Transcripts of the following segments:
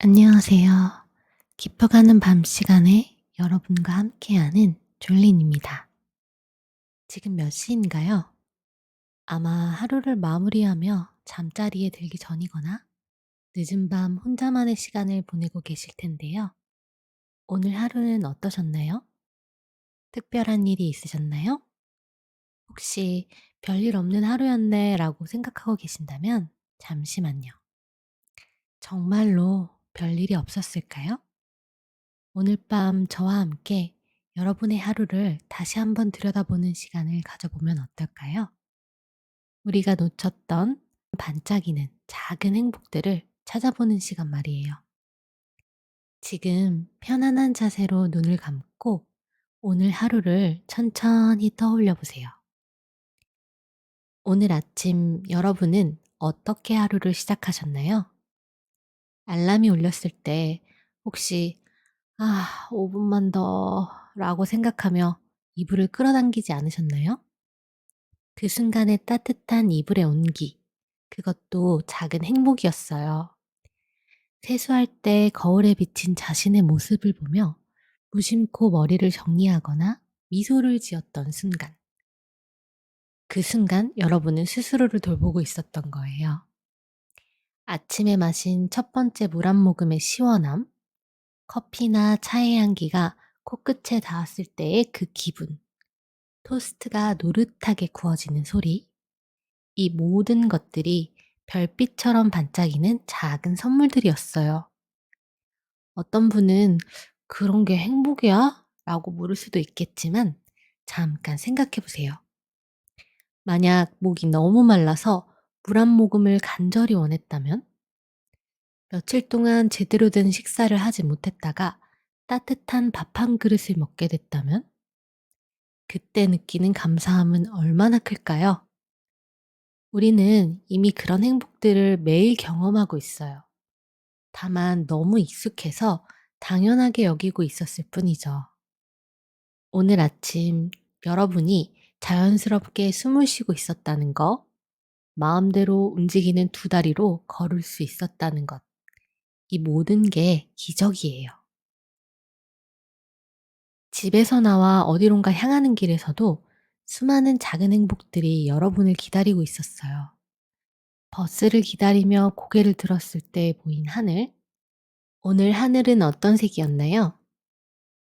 안녕하세요. 깊어가는 밤 시간에 여러분과 함께하는 졸린입니다. 지금 몇 시인가요? 아마 하루를 마무리하며 잠자리에 들기 전이거나 늦은 밤 혼자만의 시간을 보내고 계실 텐데요. 오늘 하루는 어떠셨나요? 특별한 일이 있으셨나요? 혹시 별일 없는 하루였네 라고 생각하고 계신다면 잠시만요. 정말로 별일이 없었을까요? 오늘 밤 저와 함께 여러분의 하루를 다시 한번 들여다보는 시간을 가져보면 어떨까요? 우리가 놓쳤던 반짝이는 작은 행복들을 찾아보는 시간 말이에요. 지금 편안한 자세로 눈을 감고 오늘 하루를 천천히 떠올려 보세요. 오늘 아침 여러분은 어떻게 하루를 시작하셨나요? 알람이 울렸을 때 혹시 '아 5 분만 더.'라고 생각하며 이불을 끌어당기지 않으셨나요? 그 순간의 따뜻한 이불의 온기 그것도 작은 행복이었어요. 세수할 때 거울에 비친 자신의 모습을 보며 무심코 머리를 정리하거나 미소를 지었던 순간. 그 순간 여러분은 스스로를 돌보고 있었던 거예요. 아침에 마신 첫 번째 물 한 모금의 시원함, 커피나 차의 향기가 코끝에 닿았을 때의 그 기분, 토스트가 노릇하게 구워지는 소리, 이 모든 것들이 별빛처럼 반짝이는 작은 선물들이었어요. 어떤 분은 그런 게 행복이야? 라고 물을 수도 있겠지만 잠깐 생각해 보세요. 만약 목이 너무 말라서 물 한 모금을 간절히 원했다면 며칠 동안 제대로 된 식사를 하지 못했다가 따뜻한 밥 한 그릇을 먹게 됐다면 그때 느끼는 감사함은 얼마나 클까요? 우리는 이미 그런 행복들을 매일 경험하고 있어요. 다만 너무 익숙해서 당연하게 여기고 있었을 뿐이죠. 오늘 아침 여러분이 자연스럽게 숨을 쉬고 있었다는 거, 마음대로 움직이는 두 다리로 걸을 수 있었다는 것, 이 모든 게 기적이에요. 집에서 나와 어디론가 향하는 길에서도 수많은 작은 행복들이 여러분을 기다리고 있었어요. 버스를 기다리며 고개를 들었을 때 보인 하늘. 오늘 하늘은 어떤 색이었나요?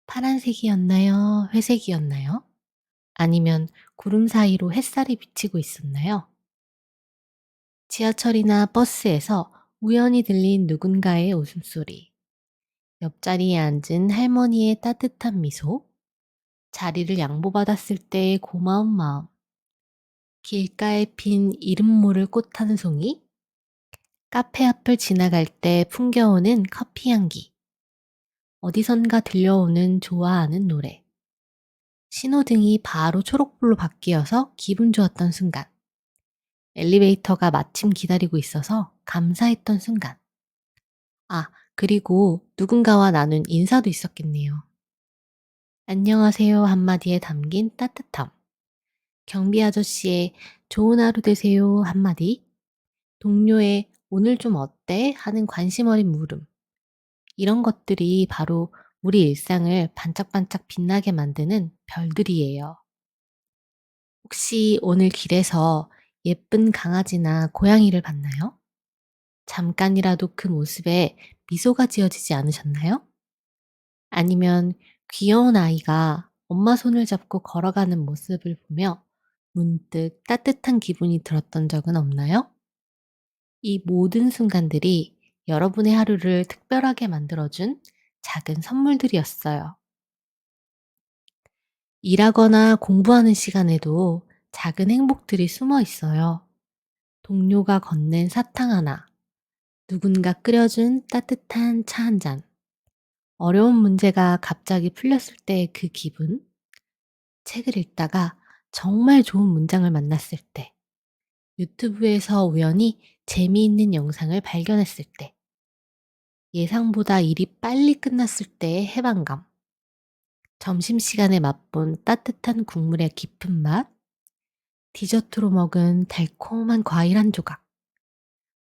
파란색이었나요? 회색이었나요? 아니면 구름 사이로 햇살이 비치고 있었나요? 지하철이나 버스에서 우연히 들린 누군가의 웃음소리. 옆자리에 앉은 할머니의 따뜻한 미소. 자리를 양보받았을 때의 고마운 마음. 길가에 핀 이름 모를 꽃 한 송이. 카페 앞을 지나갈 때 풍겨오는 커피 향기. 어디선가 들려오는 좋아하는 노래. 신호등이 바로 초록불로 바뀌어서 기분 좋았던 순간. 엘리베이터가 마침 기다리고 있어서 감사했던 순간. 아, 그리고 누군가와 나눈 인사도 있었겠네요. 안녕하세요 한마디에 담긴 따뜻함. 경비 아저씨의 좋은 하루 되세요 한마디. 동료의 오늘 좀 어때? 하는 관심 어린 물음. 이런 것들이 바로 우리 일상을 반짝반짝 빛나게 만드는 별들이에요. 혹시 오늘 길에서 예쁜 강아지나 고양이를 봤나요? 잠깐이라도 그 모습에 미소가 지어지지 않으셨나요? 아니면 귀여운 아이가 엄마 손을 잡고 걸어가는 모습을 보며 문득 따뜻한 기분이 들었던 적은 없나요? 이 모든 순간들이 여러분의 하루를 특별하게 만들어준 작은 선물들이었어요. 일하거나 공부하는 시간에도 작은 행복들이 숨어 있어요. 동료가 건넨 사탕 하나, 누군가 끓여준 따뜻한 차 한 잔, 어려운 문제가 갑자기 풀렸을 때의 그 기분, 책을 읽다가 정말 좋은 문장을 만났을 때, 유튜브에서 우연히 재미있는 영상을 발견했을 때, 예상보다 일이 빨리 끝났을 때의 해방감, 점심시간에 맛본 따뜻한 국물의 깊은 맛, 디저트로 먹은 달콤한 과일 한 조각,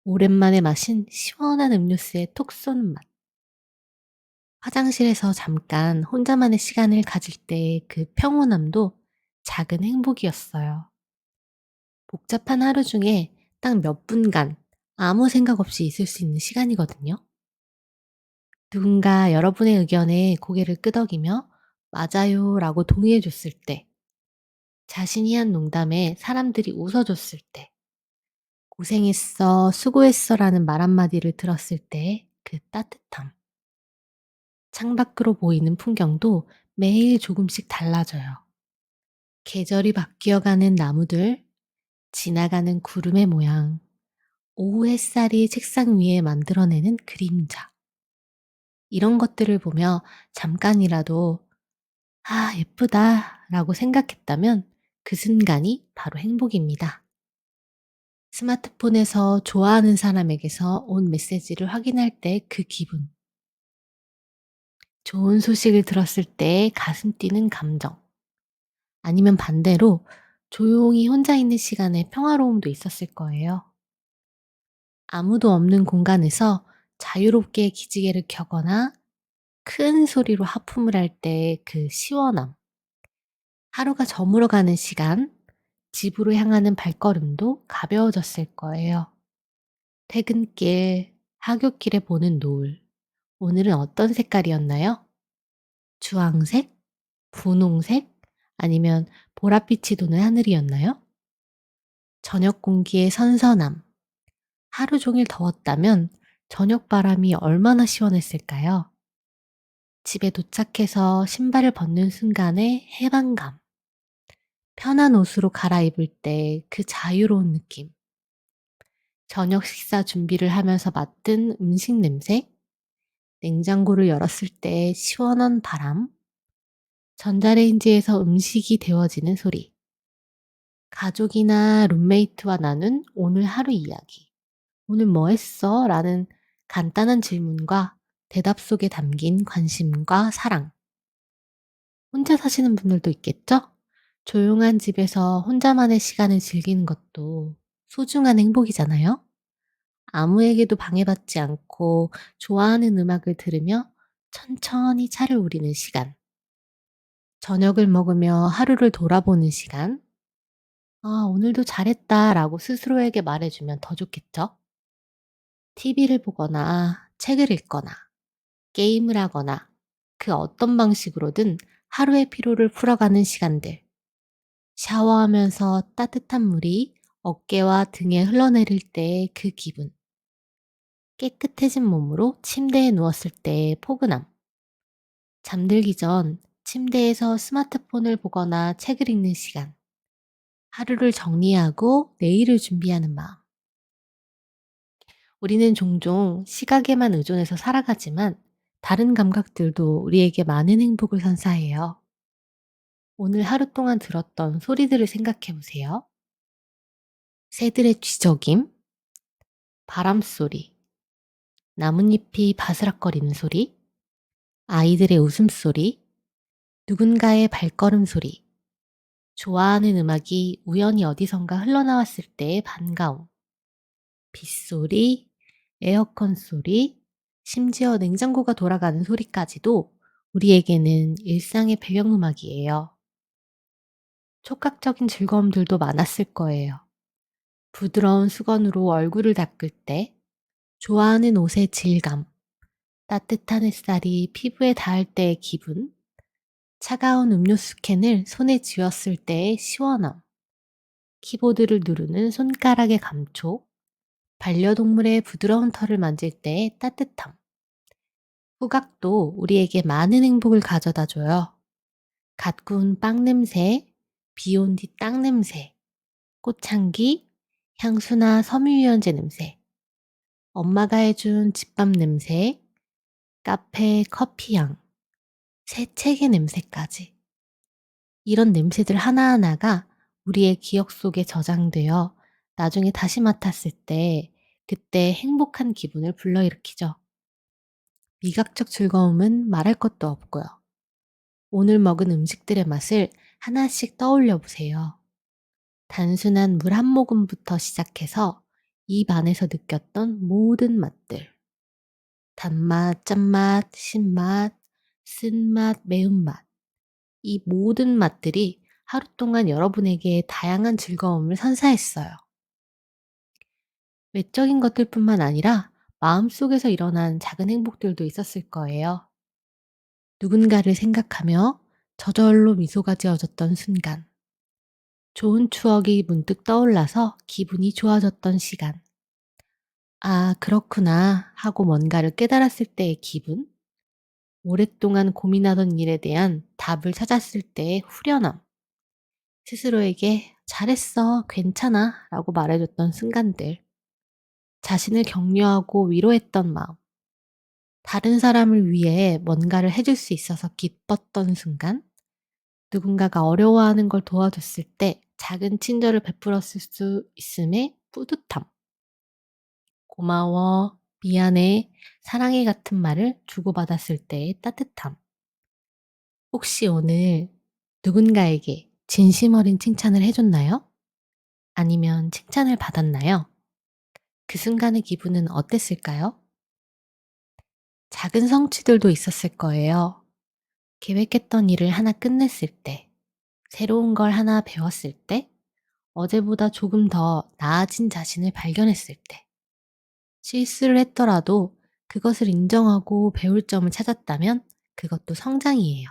오랜만에 마신 시원한 음료수의 톡 쏘는 맛. 화장실에서 잠깐 혼자만의 시간을 가질 때의 그 평온함도 작은 행복이었어요. 복잡한 하루 중에 딱 몇 분간 아무 생각 없이 있을 수 있는 시간이거든요. 누군가 여러분의 의견에 고개를 끄덕이며 맞아요 라고 동의해 줬을 때, 자신이 한 농담에 사람들이 웃어줬을 때, 고생했어, 수고했어 라는 말 한마디를 들었을 때그 따뜻함. 창밖으로 보이는 풍경도 매일 조금씩 달라져요. 계절이 바뀌어가는 나무들, 지나가는 구름의 모양, 오후 햇살이 책상 위에 만들어내는 그림자. 이런 것들을 보며 잠깐이라도 아, 예쁘다 라고 생각했다면 그 순간이 바로 행복입니다. 스마트폰에서 좋아하는 사람에게서 온 메시지를 확인할 때 그 기분. 좋은 소식을 들었을 때 가슴 뛰는 감정. 아니면 반대로 조용히 혼자 있는 시간에 평화로움도 있었을 거예요. 아무도 없는 공간에서 자유롭게 기지개를 켜거나 큰 소리로 하품을 할 때 그 시원함. 하루가 저물어가는 시간, 집으로 향하는 발걸음도 가벼워졌을 거예요. 퇴근길, 하굣길에 보는 노을. 오늘은 어떤 색깔이었나요? 주황색? 분홍색? 아니면 보랏빛이 도는 하늘이었나요? 저녁 공기의 선선함. 하루 종일 더웠다면 저녁 바람이 얼마나 시원했을까요? 집에 도착해서 신발을 벗는 순간의 해방감. 편한 옷으로 갈아입을 때 그 자유로운 느낌. 저녁 식사 준비를 하면서 맡은 음식 냄새. 냉장고를 열었을 때 시원한 바람. 전자레인지에서 음식이 데워지는 소리. 가족이나 룸메이트와 나눈 오늘 하루 이야기. 오늘 뭐 했어? 라는 간단한 질문과 대답 속에 담긴 관심과 사랑. 혼자 사시는 분들도 있겠죠? 조용한 집에서 혼자만의 시간을 즐기는 것도 소중한 행복이잖아요? 아무에게도 방해받지 않고 좋아하는 음악을 들으며 천천히 차를 우리는 시간. 저녁을 먹으며 하루를 돌아보는 시간. 아, 오늘도 잘했다 라고 스스로에게 말해주면 더 좋겠죠? TV를 보거나 책을 읽거나 게임을 하거나 그 어떤 방식으로든 하루의 피로를 풀어가는 시간들. 샤워하면서 따뜻한 물이 어깨와 등에 흘러내릴 때의 그 기분. 깨끗해진 몸으로 침대에 누웠을 때의 포근함. 잠들기 전 침대에서 스마트폰을 보거나 책을 읽는 시간. 하루를 정리하고 내일을 준비하는 마음. 우리는 종종 시각에만 의존해서 살아가지만 다른 감각들도 우리에게 많은 행복을 선사해요. 오늘 하루 동안 들었던 소리들을 생각해 보세요. 새들의 쥐적임, 바람소리, 나뭇잎이 바스락거리는 소리, 아이들의 웃음소리, 누군가의 발걸음 소리, 좋아하는 음악이 우연히 어디선가 흘러나왔을 때의 반가움, 빗소리, 에어컨 소리, 심지어 냉장고가 돌아가는 소리까지도 우리에게는 일상의 배경음악이에요. 촉각적인 즐거움들도 많았을 거예요. 부드러운 수건으로 얼굴을 닦을 때, 좋아하는 옷의 질감, 따뜻한 햇살이 피부에 닿을 때의 기분, 차가운 음료수 캔을 손에 쥐었을 때의 시원함, 키보드를 누르는 손가락의 감촉, 반려동물의 부드러운 털을 만질 때의 따뜻함. 후각도 우리에게 많은 행복을 가져다 줘요. 갓 구운 빵 냄새, 비온 뒤 땅 냄새, 꽃향기, 향수나 섬유유연제 냄새, 엄마가 해준 집밥 냄새, 카페 커피 향, 새 책의 냄새까지. 이런 냄새들 하나하나가 우리의 기억 속에 저장되어 나중에 다시 맡았을 때 그때 행복한 기분을 불러일으키죠. 미각적 즐거움은 말할 것도 없고요. 오늘 먹은 음식들의 맛을 하나씩 떠올려 보세요. 단순한 물 한 모금부터 시작해서 입 안에서 느꼈던 모든 맛들. 단맛, 짠맛, 신맛, 쓴맛, 매운맛. 이 모든 맛들이 하루 동안 여러분에게 다양한 즐거움을 선사했어요. 외적인 것들뿐만 아니라 마음속에서 일어난 작은 행복들도 있었을 거예요. 누군가를 생각하며 저절로 미소가 지어졌던 순간. 좋은 추억이 문득 떠올라서 기분이 좋아졌던 시간. 아, 그렇구나 하고 뭔가를 깨달았을 때의 기분. 오랫동안 고민하던 일에 대한 답을 찾았을 때의 후련함. 스스로에게 잘했어, 괜찮아 라고 말해줬던 순간들. 자신을 격려하고 위로했던 마음. 다른 사람을 위해 뭔가를 해줄 수 있어서 기뻤던 순간. 누군가가 어려워하는 걸 도와줬을 때 작은 친절을 베풀었을 수 있음의 뿌듯함. 고마워, 미안해, 사랑해 같은 말을 주고받았을 때의 따뜻함. 혹시 오늘 누군가에게 진심 어린 칭찬을 해줬나요? 아니면 칭찬을 받았나요? 그 순간의 기분은 어땠을까요? 작은 성취들도 있었을 거예요. 계획했던 일을 하나 끝냈을 때, 새로운 걸 하나 배웠을 때, 어제보다 조금 더 나아진 자신을 발견했을 때, 실수를 했더라도 그것을 인정하고 배울 점을 찾았다면 그것도 성장이에요.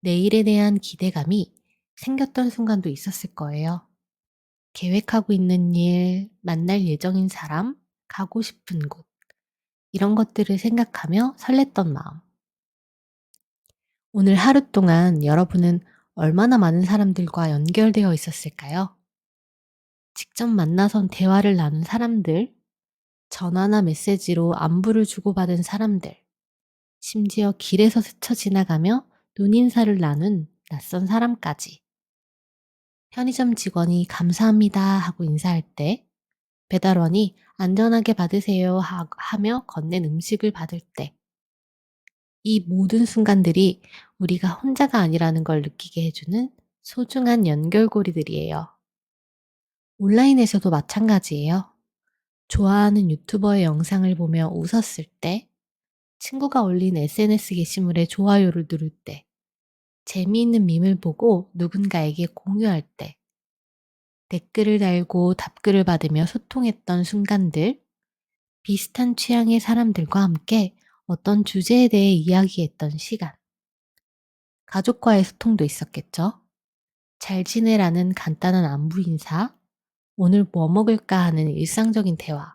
내일에 대한 기대감이 생겼던 순간도 있었을 거예요. 계획하고 있는 일, 만날 예정인 사람, 가고 싶은 곳, 이런 것들을 생각하며 설렜던 마음. 오늘 하루 동안 여러분은 얼마나 많은 사람들과 연결되어 있었을까요? 직접 만나선 대화를 나눈 사람들, 전화나 메시지로 안부를 주고받은 사람들, 심지어 길에서 스쳐 지나가며 눈인사를 나눈 낯선 사람까지. 편의점 직원이 감사합니다 하고 인사할 때, 배달원이 안전하게 받으세요 하 며 건넨 음식을 받을 때, 이 모든 순간들이 우리가 혼자가 아니라는 걸 느끼게 해주는 소중한 연결고리들이에요. 온라인에서도 마찬가지예요. 좋아하는 유튜버의 영상을 보며 웃었을 때, 친구가 올린 SNS 게시물에 좋아요를 누를 때, 재미있는 밈을 보고 누군가에게 공유할 때, 댓글을 달고 답글을 받으며 소통했던 순간들, 비슷한 취향의 사람들과 함께 어떤 주제에 대해 이야기했던 시간. 가족과의 소통도 있었겠죠. 잘 지내라는 간단한 안부 인사, 오늘 뭐 먹을까 하는 일상적인 대화,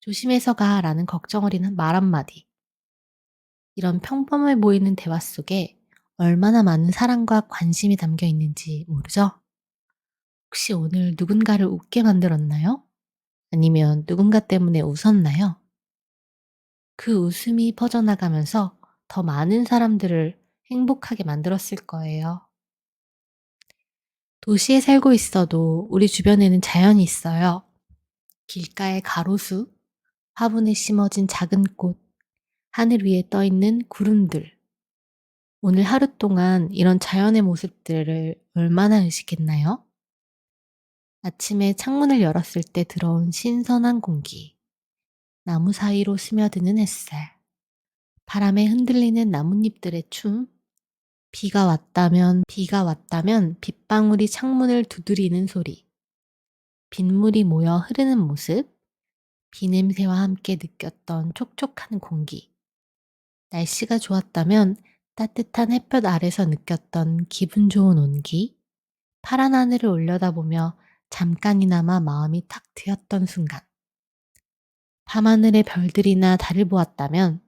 조심해서 가 라는 걱정 어리는 말 한마디. 이런 평범해 보이는 대화 속에 얼마나 많은 사랑과 관심이 담겨 있는지 모르죠? 혹시 오늘 누군가를 웃게 만들었나요? 아니면 누군가 때문에 웃었나요? 그 웃음이 퍼져나가면서 더 많은 사람들을 행복하게 만들었을 거예요. 도시에 살고 있어도 우리 주변에는 자연이 있어요. 길가의 가로수, 화분에 심어진 작은 꽃, 하늘 위에 떠 있는 구름들. 오늘 하루 동안 이런 자연의 모습들을 얼마나 의식했나요? 아침에 창문을 열었을 때 들어온 신선한 공기, 나무 사이로 스며드는 햇살, 바람에 흔들리는 나뭇잎들의 춤, 비가 왔다면, 비가 왔다면 빗방울이 창문을 두드리는 소리, 빗물이 모여 흐르는 모습, 비 냄새와 함께 느꼈던 촉촉한 공기, 날씨가 좋았다면 따뜻한 햇볕 아래서 느꼈던 기분 좋은 온기, 파란 하늘을 올려다보며 잠깐이나마 마음이 탁 트였던 순간, 밤하늘의 별들이나 달을 보았다면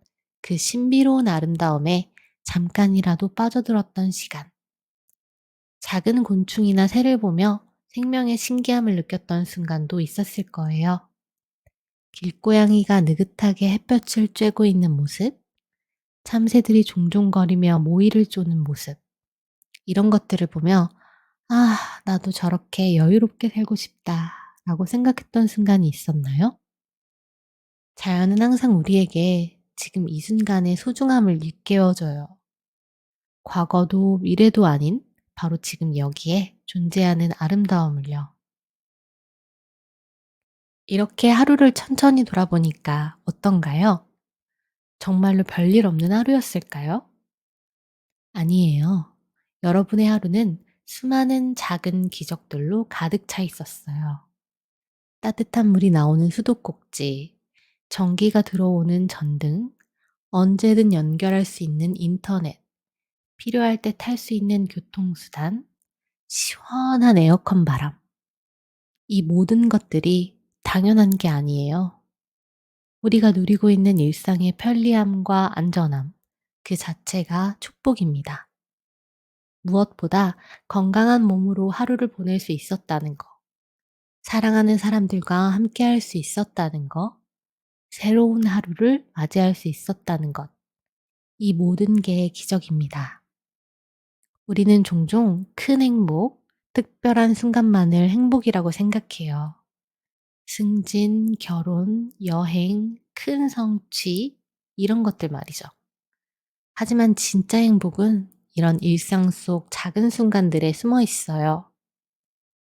그 신비로운 아름다움에 잠깐이라도 빠져들었던 시간. 작은 곤충이나 새를 보며 생명의 신기함을 느꼈던 순간도 있었을 거예요. 길고양이가 느긋하게 햇볕을 쬐고 있는 모습, 참새들이 종종거리며 모이를 쪼는 모습, 이런 것들을 보며, 아, 나도 저렇게 여유롭게 살고 싶다, 라고 생각했던 순간이 있었나요? 자연은 항상 우리에게 지금 이 순간의 소중함을 일깨워줘요. 과거도 미래도 아닌 바로 지금 여기에 존재하는 아름다움을요. 이렇게 하루를 천천히 돌아보니까 어떤가요? 정말로 별일 없는 하루였을까요? 아니에요. 여러분의 하루는 수많은 작은 기적들로 가득 차 있었어요. 따뜻한 물이 나오는 수도꼭지, 전기가 들어오는 전등, 언제든 연결할 수 있는 인터넷, 필요할 때 탈 수 있는 교통수단, 시원한 에어컨 바람. 이 모든 것들이 당연한 게 아니에요. 우리가 누리고 있는 일상의 편리함과 안전함, 그 자체가 축복입니다. 무엇보다 건강한 몸으로 하루를 보낼 수 있었다는 거, 사랑하는 사람들과 함께 할 수 있었다는 거, 새로운 하루를 맞이할 수 있었다는 것, 이 모든 게 기적입니다. 우리는 종종 큰 행복, 특별한 순간만을 행복이라고 생각해요. 승진, 결혼, 여행, 큰 성취, 이런 것들 말이죠. 하지만 진짜 행복은 이런 일상 속 작은 순간들에 숨어 있어요.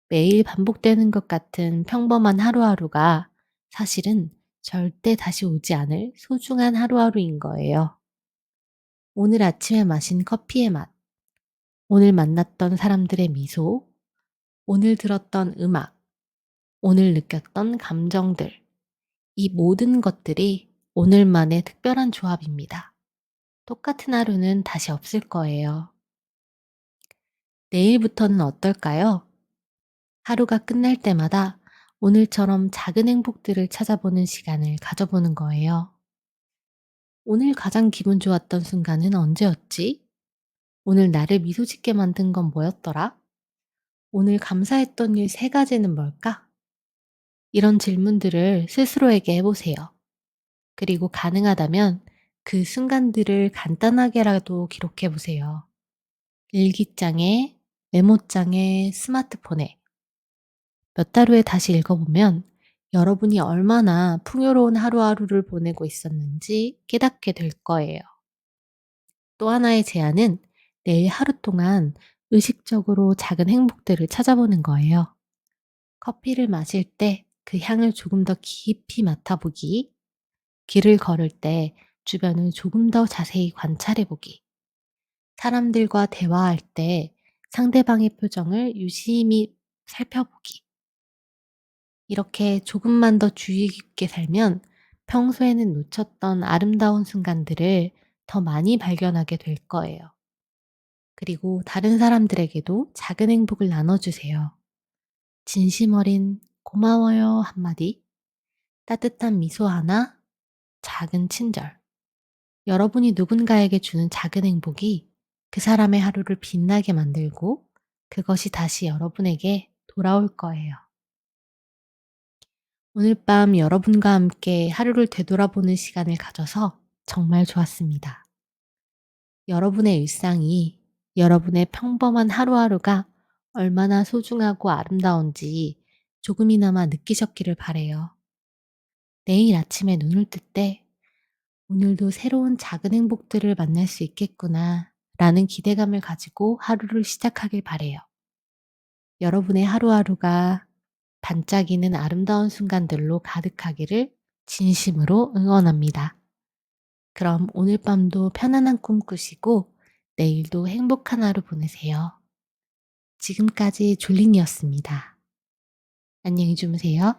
매일 반복되는 것 같은 평범한 하루하루가 사실은 절대 다시 오지 않을 소중한 하루하루인 거예요. 오늘 아침에 마신 커피의 맛, 오늘 만났던 사람들의 미소, 오늘 들었던 음악, 오늘 느꼈던 감정들, 이 모든 것들이 오늘만의 특별한 조합입니다. 똑같은 하루는 다시 없을 거예요. 내일부터는 어떨까요? 하루가 끝날 때마다 오늘처럼 작은 행복들을 찾아보는 시간을 가져보는 거예요. 오늘 가장 기분 좋았던 순간은 언제였지? 오늘 나를 미소 짓게 만든 건 뭐였더라? 오늘 감사했던 일 세 가지는 뭘까? 이런 질문들을 스스로에게 해보세요. 그리고 가능하다면 그 순간들을 간단하게라도 기록해 보세요. 일기장에, 메모장에, 스마트폰에. 몇 달 후에 다시 읽어보면 여러분이 얼마나 풍요로운 하루하루를 보내고 있었는지 깨닫게 될 거예요. 또 하나의 제안은 내일 하루 동안 의식적으로 작은 행복들을 찾아보는 거예요. 커피를 마실 때 그 향을 조금 더 깊이 맡아보기, 길을 걸을 때 주변을 조금 더 자세히 관찰해 보기, 사람들과 대화할 때 상대방의 표정을 유심히 살펴보기. 이렇게 조금만 더 주의 깊게 살면 평소에는 놓쳤던 아름다운 순간들을 더 많이 발견하게 될 거예요. 그리고 다른 사람들에게도 작은 행복을 나눠주세요. 진심 어린 고마워요 한마디, 따뜻한 미소 하나, 작은 친절. 여러분이 누군가에게 주는 작은 행복이 그 사람의 하루를 빛나게 만들고 그것이 다시 여러분에게 돌아올 거예요. 오늘 밤 여러분과 함께 하루를 되돌아보는 시간을 가져서 정말 좋았습니다. 여러분의 일상이 여러분의 평범한 하루하루가 얼마나 소중하고 아름다운지 조금이나마 느끼셨기를 바래요. 내일 아침에 눈을 뜰 때 오늘도 새로운 작은 행복들을 만날 수 있겠구나 라는 기대감을 가지고 하루를 시작하길 바래요. 여러분의 하루하루가 반짝이는 아름다운 순간들로 가득하기를 진심으로 응원합니다. 그럼 오늘 밤도 편안한 꿈 꾸시고 내일도 행복한 하루 보내세요. 지금까지 졸린이었습니다. 안녕히 주무세요.